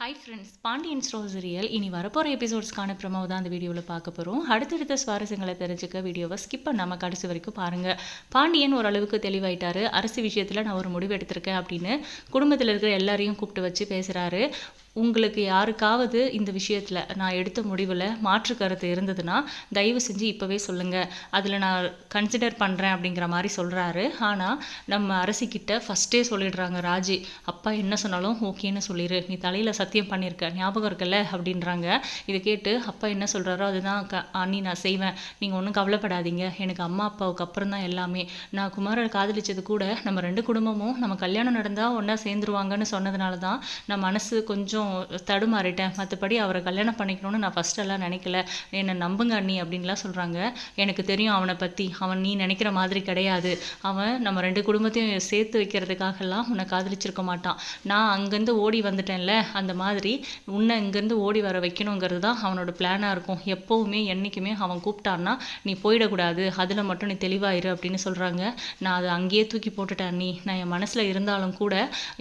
Hi friends Pandian stores real இனி வரப்போகிற எபிசோட்ஸ்க்கான promo தான் அந்த வீடியோவில் பார்க்க போகிறோம் அடுத்தடுத்த சுவாரஸ்யங்களை தெரிஞ்சுக்க வீடியோவை ஸ்கிப் பண்ணாமல் கடைசி வரைக்கும் பாருங்கள் பாண்டியன் ஓரளவுக்கு தெளிவாயிட்டார். அரசு விஷயத்தில் நான் ஒரு முடிவு எடுத்திருக்கேன் அப்படின்னு குடும்பத்தில் இருக்கிற எல்லாரையும் கூப்பிட்டு வச்சு பேசுகிறாரு உங்களுக்கு யாருக்காவது இந்த விஷயத்தில் நான் எடுத்த முடிவில் மாற்று கருத்து இருந்ததுன்னா தயவு செஞ்சு இப்போவே சொல்லுங்கள் அதில் நான் கன்சிடர் பண்ணுறேன் அப்படிங்கிற மாதிரி சொல்கிறாரு ஆனால் நம்ம அரசிக்கிட்ட ஃபஸ்ட்டே சொல்லிடுறாங்க ராஜி அப்பா என்ன சொன்னாலும் ஓகேன்னு சொல்லிடு நீ தலையில் சத்தியம் பண்ணியிருக்க ஞாபகம் இருக்குல்ல? அப்படின்றாங்க. இதை கேட்டு அப்பா என்ன சொல்கிறாரோ அதுதான் க அண்ணி நான் செய்வேன். நீங்கள் ஒன்றும் கவலைப்படாதீங்க. எனக்கு அம்மா அப்பாவுக்கு அப்புறம் தான் எல்லாமே. நான் குமாரை காதலிச்சது கூட நம்ம ரெண்டு குடும்பமும் நம்ம கல்யாணம் நடந்தால் ஒன்றா சேர்ந்துருவாங்கன்னு சொன்னதுனால தான் நான் மனசு கொஞ்சம் தடுமாறிட்டேன். மற்றபடி அவரை கல்யாணம் பண்ணிக்கணும்னு நான் ஃபர்ஸ்ட் எல்லாம் நினைக்கல. என்னை நம்புங்க அண்ணி அப்படின்லாம் சொல்கிறாங்க எனக்கு தெரியும் அவனை பற்றி அவன் நீ நினைக்கிற மாதிரி கிடையாது. அவன் நம்ம ரெண்டு குடும்பத்தையும் சேர்த்து வைக்கிறதுக்காகலாம் உன்னை காதலிச்சிருக்க மாட்டான். நான் அங்கேருந்து ஓடி வந்துட்டேன்ல அந்த மாதிரி உன்னை இங்கேருந்து ஓடி வர வைக்கணுங்கிறது தான் அவனோட பிளானாக இருக்கும். எப்போவுமே என்றைக்குமே அவன் கூப்பிட்டான்னா நீ போயிடக்கூடாது. அதில் மட்டும் நீ தெளிவாயிரு அப்படின்னு சொல்கிறாங்க நான் அதை அங்கேயே தூக்கி போட்டுட்டேன் அண்ணி. நான் என் மனசில் இருந்தாலும் கூட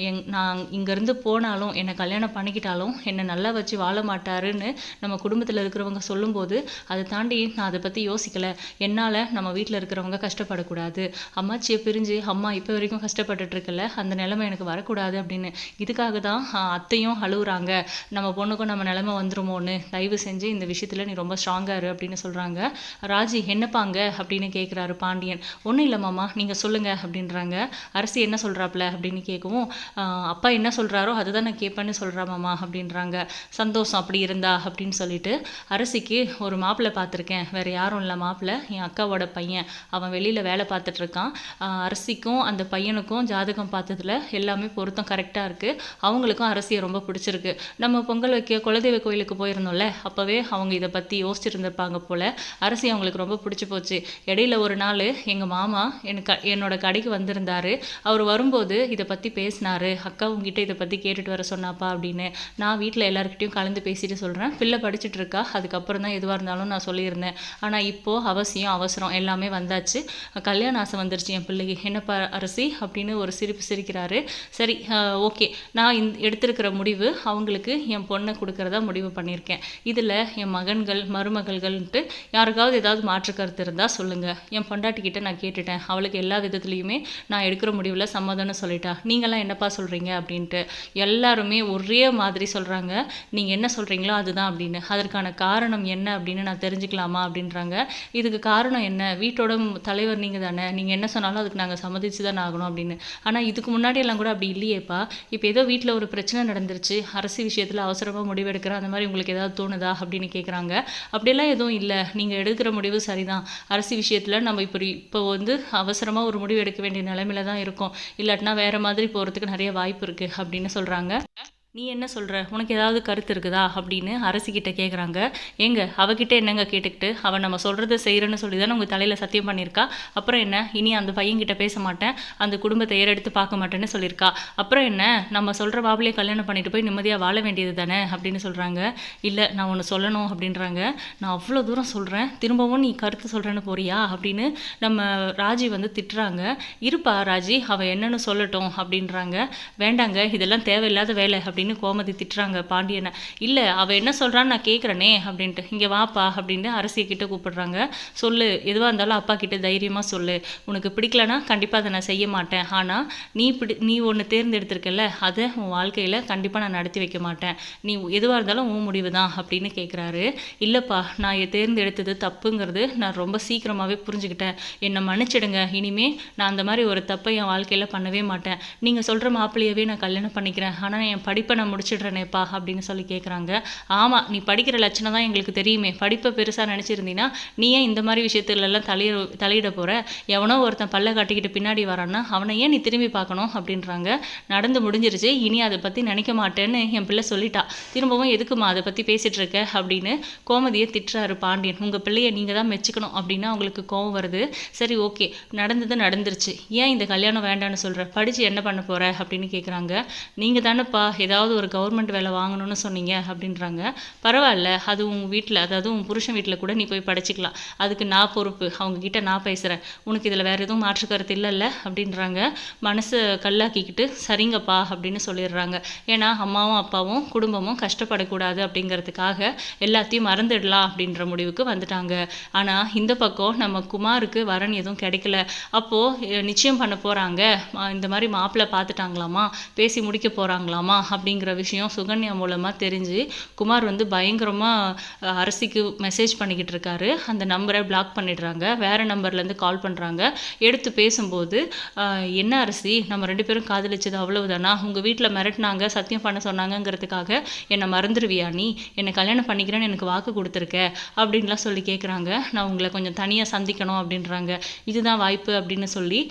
எங் நான் இங்கேருந்து போனாலும் என்னை கல்யாணம் பண்ணிக்கிட்டாலும் என்னை நல்லா வச்சு வாழ மாட்டாருன்னு நம்ம குடும்பத்தில் இருக்கிறவங்க சொல்லும்போது அதை தாண்டி நான் அதை பற்றி யோசிக்கலை. என்னால் நம்ம வீட்டில் இருக்கிறவங்க கஷ்டப்படக்கூடாது. அம்மாச்சியை பிரிஞ்சு அம்மா இப்போ வரைக்கும் கஷ்டப்பட்டுட்ருக்கல அந்த நிலைமை எனக்கு வரக்கூடாது அப்படின்னு. இதுக்காக தான் அத்தையும் அழுகுறாங்க நம்ம பொண்ணுக்கும் நம்ம நிலைமை வந்துருமோன்னு. தயவு செஞ்சு இந்த விஷயத்தில் நீ ரொம்ப ஸ்ட்ராங்காக இரு அப்படின்னு சொல்கிறாங்க ராஜி என்னப்பாங்க அப்படின்னு கேட்குறாரு பாண்டியன். ஒன்றும் இல்லை மாமா நீங்கள் சொல்லுங்கள் அப்படின்றாங்க. அரசி என்ன சொல்கிறாப்புல அப்படின்னு கேட்கவும் அப்பா என்ன சொல்கிறாரோ அதுதான் நான் கேட்பேன்னு சொல்கிறா மாமா. அப்படின்றாங்க. சந்தோஷம் அப்படி இருந்தா அப்படின்னு சொல்லிட்டு அரசிக்கு ஒரு மாப்பிள்ளை பார்த்துருக்கேன். வேறு யாரும் இல்லை மாப்பிள்ளை என் அக்காவோட பையன். அவன் வெளியில் வேலை பார்த்துட்டு இருக்கான். அரசிக்கும் அந்த பையனுக்கும் ஜாதகம் பார்த்ததுல எல்லாமே பொருத்தம் கரெக்டாக இருக்குது அவங்களுக்கும் அரசியை ரொம்ப பிடிச்சிருக்கு. நம்ம பொங்கல் வைக்க குலதெய்வ கோயிலுக்கு போயிருந்தோம்ல. அப்போவே அவங்க இதை பற்றி யோசிச்சிருந்திருப்பாங்க போல். அரசி அவங்களுக்கு ரொம்ப பிடிச்சி போச்சு. இடையில ஒரு நாள் எங்கள் மாமா எனக்கு என்னோட கடைக்கு வந்திருந்தாரு. அவர் வரும்போது இதை பற்றி பேசினாரு. அக்கா உங்ககிட்ட இதை பற்றி கேட்டுட்டு வர சொன்னாப்பா அப்படின்னு. நான் வீட்டில் எல்லாருக்கிட்டையும் கலந்து பேசிட்டு சொல்கிறேன் பிள்ளை படிச்சுட்டு இருக்கா அதுக்கப்புறம் தான் எதுவாக இருந்தாலும் நான் சொல்லியிருந்தேன். ஆனால் இப்போது அவசியம் அவசரம் எல்லாமே வந்தாச்சு. கல்யாண ஆசை வந்துருச்சு என் பிள்ளைக்கு. என்னப்பா அரசி? அப்படின்னு ஒரு சிரிப்பு சிரிக்கிறாரு. சரி ஓகே. நான் இந்த எடுத்திருக்கிற முடிவு அவங்களுக்கு என் பொண்ணை கொடுக்கறதா முடிவு பண்ணியிருக்கேன். இதில் என் மகன்கள் மருமகள்கள்ன்ட்டு யாருக்காவது ஏதாவது மாற்று கருத்து இருந்தால் சொல்லுங்கள் என் பொண்டாட்டிக்கிட்ட நான் கேட்டுட்டேன். அவளுக்கு எல்லா விதத்துலேயுமே நான் எடுக்கிற முடிவில் சம்மதம்னு சொல்லிட்டா. நீங்களாம் என்னப்பா சொல்கிறீங்க அப்படின்ட்டு. எல்லாருமே ஒரே மாதிரி சொல்கிறாங்க நீங்கள் என்ன சொல்கிறீங்களோ அதுதான் அப்படின்னு. அதற்கான காரணம் என்ன அப்படின்னு நான் தெரிஞ்சுக்கலாமா அப்படின்றாங்க. இதுக்கு காரணம் என்ன? வீட்டோட தலைவர் நீங்கள் தானே. நீங்கள் என்ன சொன்னாலும் அதுக்கு நாங்கள் சம்மதிச்சு தான் ஆகணும் அப்படின்னு. ஆனால் இதுக்கு முன்னாடி எல்லாம் கூட அப்படி இல்லையேப்பா. இப்போ ஏதோ வீட்டில் ஒரு பிரச்சனை நடந்துருச்சு. அரசு விஷயத்தில் அவசரமாக முடிவெடுக்கிறேன் அந்த மாதிரி உங்களுக்கு ஏதாவது தோணுதா அப்படின்னு கேட்குறாங்க அப்படியெல்லாம் எதுவும் இல்லை. நீங்கள் எடுக்கிற முடிவு சரிதான். அரசு விஷயத்தில் நம்ம இப்போ இப்போ வந்து அவசரமாக ஒரு முடிவு எடுக்க வேண்டிய நிலைமையில தான் இருக்கோம். இல்லாட்டினா வேறு மாதிரி போகிறதுக்கு நிறைய வாய்ப்பு இருக்குது அப்படின்னு சொல்கிறாங்க நீ என்ன சொல்கிற உனக்கு ஏதாவது கருத்து இருக்குதா? அப்படின்னு அரசிக்கிட்ட கேட்குறாங்க ஏங்க அவகிட்ட என்னங்க கேட்டுக்கிட்டு? அவன் நம்ம சொல்கிறத செய்கிறேன்னு சொல்லி தானே உங்கள் தலையில் சத்தியம் பண்ணியிருக்கா அப்புறம் என்ன? இனி அந்த பையன்கிட்ட பேச மாட்டேன். அந்த குடும்பத்தை ஏறெடுத்து பார்க்க மாட்டேன்னு சொல்லியிருக்கா அப்புறம் என்ன? நம்ம சொல்கிற பாபிலே கல்யாணம் பண்ணிட்டு போய் நிம்மதியாக வாழ வேண்டியது தானே? அப்படின்னு சொல்கிறாங்க இல்லை நான் ஒன்று சொல்லணும் அப்படின்றாங்க. நான் அவ்வளோ தூரம் சொல்கிறேன் திரும்பவும் நீ கருத்து சொல்கிறேன்னு போறியா? அப்படின்னு நம்ம ராஜி வந்து திட்டுறாங்க. இருப்பா ராஜி அவள் என்னன்னு சொல்லட்டும் அப்படின்றாங்க. வேண்டாங்க இதெல்லாம் தேவையில்லாத வேலை அப்படின்னு அப்படின்னு கோமதி திட்டுறாங்க பாண்டியனை. இல்லை அவள் என்ன சொல்கிறான்னு நான் கேட்குறேனே அப்படின்ட்டு. இங்கே வாப்பா அப்படின்னு அரசியை கிட்ட கூப்பிடுறாங்க. சொல்லு எதுவாக இருந்தாலும் அப்பா கிட்ட தைரியமாக சொல்லு. உனக்கு பிடிக்கலனா கண்டிப்பாக அதை நான் செய்ய மாட்டேன். ஆனால் நீ பிடி நீ ஒன்று தேர்ந்தெடுத்திருக்கல அதை உன் வாழ்க்கையில் கண்டிப்பாக நான் நடத்தி வைக்க மாட்டேன். நீ எதுவாக இருந்தாலும் உன் முடிவு தான் அப்படின்னு கேட்குறாரு இல்லைப்பா நான் இதை தேர்ந்தெடுத்தது தப்புங்கிறது நான் ரொம்ப சீக்கிரமாகவே புரிஞ்சுக்கிட்டேன். என்னை மன்னிச்சிடுங்க. இனிமே நான் அந்த மாதிரி ஒரு தப்பை என் வாழ்க்கையில் பண்ணவே மாட்டேன். நீங்கள் சொல்கிற மாப்பிள்ளையவே நான் கல்யாணம் பண்ணிக்கிறேன். ஆனால் என் படிப்பு நான் முடிச்சிடுறேனேப்பா அப்படின்னு சொல்லி கேட்குறாங்க ஆமாம் நீ படிக்கிற லட்சணம் தான் எங்களுக்கு தெரியுமே. படிப்பை பெருசாக நினச்சிருந்தீங்கன்னா நீ ஏன் இந்த மாதிரி விஷயத்துலலாம் தலையிட தலையிட போகிற எவனோ ஒருத்தன் பல்ல காட்டிக்கிட்டு பின்னாடி வரான்னா அவனை ஏன் நீ திரும்பி பார்க்கணும் அப்படின்றாங்க. நடந்து முடிஞ்சிருச்சு. இனி அதை பற்றி நினைக்க மாட்டேன்னு என் பிள்ளை சொல்லிட்டா. திரும்பவும் எதுக்குமா அதை பற்றி பேசிகிட்டு இருக்க? அப்படின்னு கோமதியை திட்டுறாரு பாண்டியன். உங்கள் பிள்ளையை நீங்கள் தான் மெச்சுக்கணும் அப்படின்னா அவங்களுக்கு கோவம் வருது. சரி ஓகே. நடந்தது நடந்துருச்சு. ஏன் இந்த கல்யாணம் வேண்டான்னு சொல்கிற படித்து என்ன பண்ண போகிற அப்படின்னு கேட்குறாங்க நீங்கள் தானேப்பா ஏதாவது ஏதாவது ஒரு கவர்மெண்ட் வேலை வாங்கணும்னு சொன்னீங்க அப்படின்றாங்க. பரவாயில்ல அது உங்கள் வீட்டில் அதாவது உன் புருஷன் வீட்டில் கூட நீ போய் படிச்சுக்கலாம். அதுக்கு நான் பொறுப்பு அவங்க கிட்ட நான் பேசுகிறேன் உனக்கு இதில் வேறு எதுவும் மாற்று கருத்து இல்லைல்ல? அப்படின்றாங்க. மனசை கல்லாக்கிக்கிட்டு சரிங்கப்பா அப்படின்னு சொல்லிடுறாங்க. ஏன்னா அம்மாவும் அப்பாவும் குடும்பமும் கஷ்டப்படக்கூடாது அப்படிங்கிறதுக்காக எல்லாத்தையும் மறந்துடலாம் அப்படின்ற முடிவுக்கு வந்துட்டாங்க. ஆனால் இந்த பக்கம் நம்ம குமாருக்கு வரன் எதுவும் கிடைக்கல. அப்போது நிச்சயம் பண்ண போகிறாங்க இந்த மாதிரி மாப்பிள்ளை பார்த்துட்டாங்களாமா? பேசி முடிக்க போகிறாங்களாமா அப்படிங்கிற விஷயம் சுகன்யா மூலமாக தெரிஞ்சு குமார் வந்து பயங்கரமாக அரசிக்கு மெசேஜ் பண்ணிக்கிட்டு இருக்காரு. அந்த நம்பரை பிளாக் பண்ணிடுறாங்க. வேறு நம்பர்லேருந்து கால் பண்ணுறாங்க எடுத்து பேசும்போது என்ன அரிசி நம்ம ரெண்டு பேரும் காதலிச்சது அவ்வளவுதானா? உங்கள் வீட்டில் மிரட்டினாங்க சத்தியம் பண்ண சொன்னாங்கங்கிறதுக்காக என்னை மறந்துடுவியா நீ? என்னை கல்யாணம் பண்ணிக்கிறேன்னு எனக்கு வாக்கு கொடுத்துருக்க அப்படின்லாம் சொல்லி கேட்குறாங்க நான் உங்களை கொஞ்சம் தனியாக சந்திக்கணும் அப்படின்றாங்க. இதுதான் வாய்ப்பு அப்படின்னு சொல்லி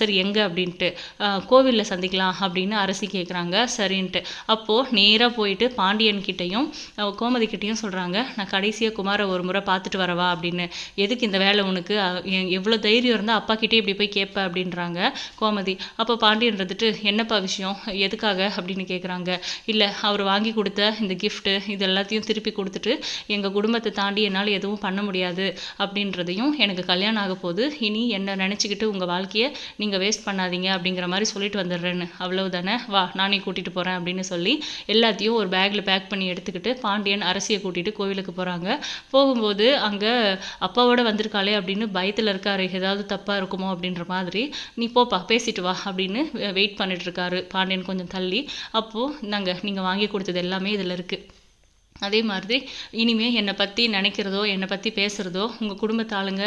சரி எங்கே அப்படின்ட்டு கோவிலில் சந்திக்கலாம் அப்படின்னு அரசி கேட்குறாங்க சரின்ட்டு. அப்போது நேராக போயிட்டு பாண்டியன் கிட்டேயும் கோமதி சொல்கிறாங்க நான் கடைசியாக குமாரை ஒரு முறை பார்த்துட்டு வரவா? அப்படின்னு. எதுக்கு இந்த வேலை உனக்கு? எ- எவ்வளோ தைரியம் இருந்தால் அப்பா கிட்டே இப்படி போய் கேட்ப? அப்படின்றாங்க கோமதி. அப்போ பாண்டியன் இருந்துட்டு என்னப்பா விஷயம்? எதுக்காக? அப்படின்னு கேட்குறாங்க இல்லை அவர் வாங்கி கொடுத்த இந்த கிஃப்ட்டு இது எல்லாத்தையும் திருப்பி கொடுத்துட்டு எங்கள் குடும்பத்தை தாண்டி என்னால் எதுவும் பண்ண முடியாது. அப்படின்றதையும் எனக்கு கல்யாணம் ஆக போகுது. இனி என்னை நினச்சிக்கிட்டு உங்கள் வாழ்க்கையை நீங்கள் வேஸ்ட் பண்ணாதீங்க. அப்படிங்கிற மாதிரி சொல்லிட்டு வந்துடுறேன்னு. அவ்வளவுதானே? வா நானே கூட்டிகிட்டு போகிறேன் அப்படின்னு சொல்லி எல்லாத்தையும் ஒரு பேக்கில் பேக் பண்ணி எடுத்துக்கிட்டு பாண்டியன் அரசியை கூட்டிகிட்டு கோவிலுக்கு போகிறாங்க போகும்போது அங்கே அப்பாவோட வந்திருக்காளே அப்படின்னு பயத்தில் இருக்காரு. ஏதாவது தப்பாக இருக்குமோ அப்படின்ற மாதிரி நீ போப்பா பேசிட்டு வா அப்படின்னு வெயிட் பண்ணிட்டு இருக்காரு. பாண்டியன் கொஞ்சம் தள்ளி அப்போது நாங்கள் நீங்கள் வாங்கி கொடுத்தது எல்லாமே இதில் இருக்குது அதே மாதிரி இனிமேல் என்னை பற்றி நினைக்கிறதோ என்னை பற்றி பேசுகிறதோ உங்கள் குடும்பத்து ஆளுங்க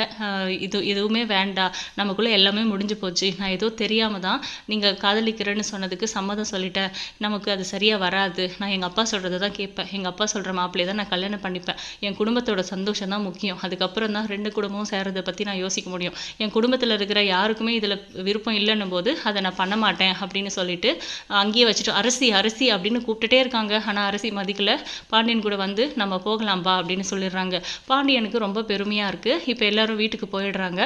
இது எதுவுமே வேண்டாம் நமக்குள்ளே எல்லாமே முடிஞ்சு போச்சு. நான் ஏதோ தெரியாமல் தான் நீங்கள் காதலிக்கிறேன்னு சொன்னதுக்கு சம்மதம் சொல்லிட்டேன். நமக்கு அது சரியாக வராது. நான் எங்கள் அப்பா சொல்கிறத தான் கேட்பேன். எங்கள் அப்பா சொல்கிற மாப்பிள்ளையை தான் நான் கல்யாணம் பண்ணிப்பேன். என் குடும்பத்தோட சந்தோஷம் தான் முக்கியம். அதுக்கப்புறம் தான் ரெண்டு குடும்பமும் சேர்றதை பற்றி நான் யோசிக்க முடியும். என் குடும்பத்தில் இருக்கிற யாருக்குமே இதில் விருப்பம் இல்லைன்னும் போது அதை நான் பண்ண மாட்டேன் அப்படின்னு சொல்லிட்டு அங்கேயே வச்சுட்டு அரிசி அரிசி அப்படின்னு கூப்பிட்டுட்டே இருக்காங்க. ஆனால் அரிசி மதிக்கல. பாண்டியன் கூட வந்து நம்ம போகலாம்பா அப்படின்னு சொல்லிடுறாங்க. பாண்டியனுக்கு ரொம்ப பெருமையாக இருக்குது இப்போ எல்லாரும் வீட்டுக்கு போயிடுறாங்க.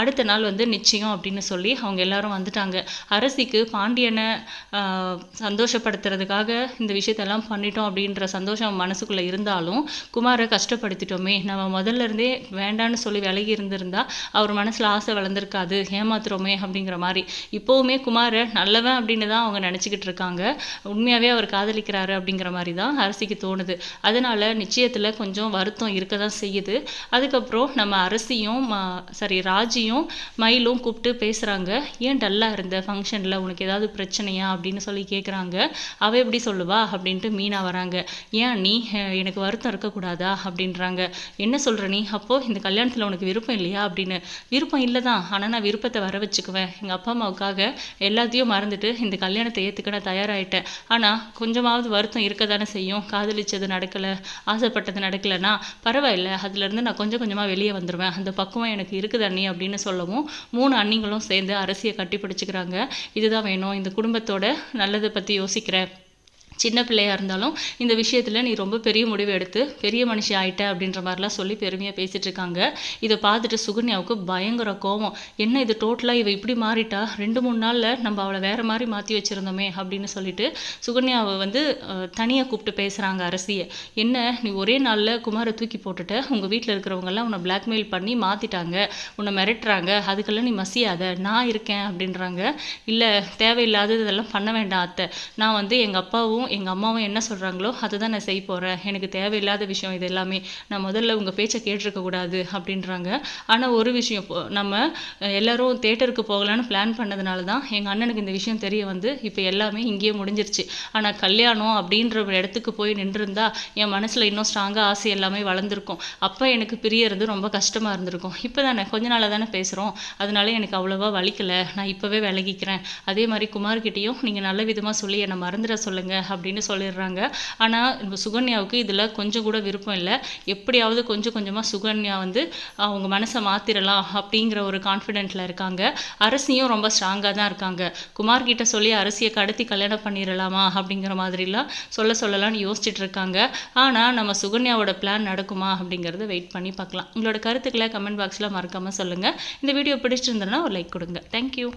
அடுத்த நாள் வந்து நிச்சயம் அப்படின்னு சொல்லி அவங்க எல்லாரும் வந்துட்டாங்க. அரசிக்கு பாண்டியனை சந்தோஷப்படுத்துறதுக்காக இந்த விஷயத்தெல்லாம் பண்ணிட்டோம் அப்படின்ற சந்தோஷம் மனசுக்குள்ளே இருந்தாலும் குமாரை கஷ்டப்படுத்திட்டோமே. நம்ம முதல்ல இருந்தே வேண்டான்னு சொல்லி விலகி இருந்திருந்தா அவர் மனசில் ஆசை வளர்ந்துருக்காது. ஏமாத்துறோமே அப்படிங்கிற மாதிரி. இப்போவுமே குமாரை நல்லவன் அப்படின்னு தான் அவங்க நினச்சிக்கிட்டு இருக்காங்க. உண்மையாகவே அவர் காதலிக்கிறாரு அப்படிங்கிற மாதிரி தான் அரசிக்கு தோணுது. அதனால் நிச்சயத்தில் கொஞ்சம் வருத்தம் இருக்க தான் செய்யுது. அதுக்கப்புறம் நம்ம அரசியும் ம- சாரி ராஜியும் மயிலும் கூப்பிட்டு பேசுகிறாங்க ஏன் டல்லாக இருந்த ஃபங்க்ஷனில் உனக்கு ஏதாவது பிரச்சனையா அப்படின்னு சொல்லி கேட்குறாங்க அவ எப்படி சொல்லுவா அப்படின்ட்டு மீனா வராங்க. ஏன் நீ எனக்கு வருத்தம் இருக்கக்கூடாதா அப்படின்றாங்க. என்ன சொல்கிற நீ? அப்போது இந்த கல்யாணத்தில் உனக்கு விருப்பம் இல்லையா அப்படின்னு. விருப்பம் இல்லை தான் ஆனால் நான் விருப்பத்தை வர வச்சுக்குவேன். எங்கள் அப்பா அம்மாவுக்காக எல்லாத்தையும் மறந்துட்டு இந்த கல்யாணத்தை ஏற்றுக்க நான் தயாராகிட்டேன் ஆனால் கொஞ்சமாவது வருத்தம் இருக்க தானே செய்யும். காதலிச்சது நடக்கலை ஆசைப்பட்டது நடக்கலைன்னா பரவாயில்ல அதுலேருந்து நான் கொஞ்சம் கொஞ்சமாக வெளியே வந்துடுவேன் அந்த பக்குவம் எனக்கு இருக்குது அண்ணி அப்படின்னு சொல்லவும் மூணு அண்ணிங்களும் சேர்ந்து அரசியை கட்டி பிடிச்சிக்கிறாங்க. இதுதான் வேணும். இந்த குடும்பத்தோட நல்லதை பற்றி யோசிக்கிறேன். சின்ன பிள்ளையாக இருந்தாலும் இந்த விஷயத்தில் நீ ரொம்ப பெரிய முடிவு எடுத்து பெரிய மனுஷி ஆயிட்ட அப்படின்ற மாதிரிலாம் சொல்லி பெருமையாக பேசிகிட்டு இருக்காங்க. இதை பார்த்துட்டு சுகன்யாவுக்கு பயங்கர கோவம். என்ன இது டோட்டலாக இவ இப்படி மாறிட்டா? ரெண்டு மூணு நாளில் நம்ம அவளை வேறு மாதிரி மாற்றி வச்சுருந்தோமே அப்படின்னு சொல்லிட்டு சுகன்யாவை வந்து தனியாக கூப்பிட்டு பேசுகிறாங்க அரசியை. என்ன நீ ஒரே நாளில் குமாரை தூக்கி போட்டுட்ட? உங்கள் வீட்டில் இருக்கிறவங்கெல்லாம் உன்னை பிளாக்மெயில் பண்ணி மாற்றிட்டாங்க உன்னை மிரட்டுறாங்க. அதுக்கெல்லாம் நீ மசியாத? நான் இருக்கேன் அப்படின்றாங்க. இல்லை தேவையில்லாதது இதெல்லாம் பண்ண வேண்டாம் அத்தை. நான் வந்து எங்கள் அப்பாவும் எங்கள் அம்மாவும் என்ன சொல்கிறாங்களோ அதை தான் நான் செய்ய போகிறேன் எனக்கு தேவையில்லாத விஷயம் இது எல்லாமே. நான் முதல்ல உங்கள் பேச்சை கேட்டிருக்கக்கூடாது அப்படின்றாங்க. ஆனால் ஒரு விஷயம் நம்ம எல்லோரும் தேட்டருக்கு போகலான்னு பிளான் பண்ணதுனால தான் எங்கள் அண்ணனுக்கு இந்த விஷயம் தெரிய வந்து இப்போ எல்லாமே இங்கேயே முடிஞ்சிருச்சு. ஆனால் கல்யாணம் அப்படின்ற ஒரு இடத்துக்கு போய் நின்றிருந்தா என் மனசில் இன்னும் ஸ்ட்ராங்காக ஆசை எல்லாமே வளர்ந்துருக்கும். அப்போ எனக்கு பிரியறது ரொம்ப கஷ்டமாக இருந்திருக்கும். இப்போ தானே கொஞ்ச நாளாக தானே பேசுகிறோம் அதனால எனக்கு அவ்வளோவா வலிக்கலை. நான் இப்போவே விலகிக்கிறேன். அதே மாதிரி குமார்கிட்டையும் நீங்கள் நல்ல விதமாக சொல்லி என்னை மறந்துட சொல்லுங்கள் அப்படின்னு சொல்லிடுறாங்க. ஆனால் இந்த சுகன்யாவுக்கு இதில் கொஞ்சம் கூட விருப்பம் இல்லை. எப்படியாவது கொஞ்சம் கொஞ்சமாக சுகன்யா வந்து அவங்க மனசை மாற்றிடலாம் அப்படிங்கிற ஒரு கான்ஃபிடென்ட்டில் இருக்காங்க. அரசியும் ரொம்ப ஸ்ட்ராங்காக தான் இருக்காங்க. குமார் கிட்ட சொல்லி அரசியை கடத்தி கல்யாணம் பண்ணிடலாமா அப்படிங்கிற மாதிரிலாம் சொல்ல சொல்லலாம்னு யோசிச்சுட்டு இருக்காங்க. ஆனால் நம்ம சுகன்யாவோட பிளான் நடக்குமா அப்படிங்கறத வெயிட் பண்ணி பார்க்கலாம். உங்களோட கருத்துக்களை கமெண்ட் பாக்ஸில் மறக்காமல் சொல்லுங்கள் இந்த வீடியோ பிடிச்சிருந்தேன்னா ஒரு லைக் கொடுங்க. தேங்க்யூ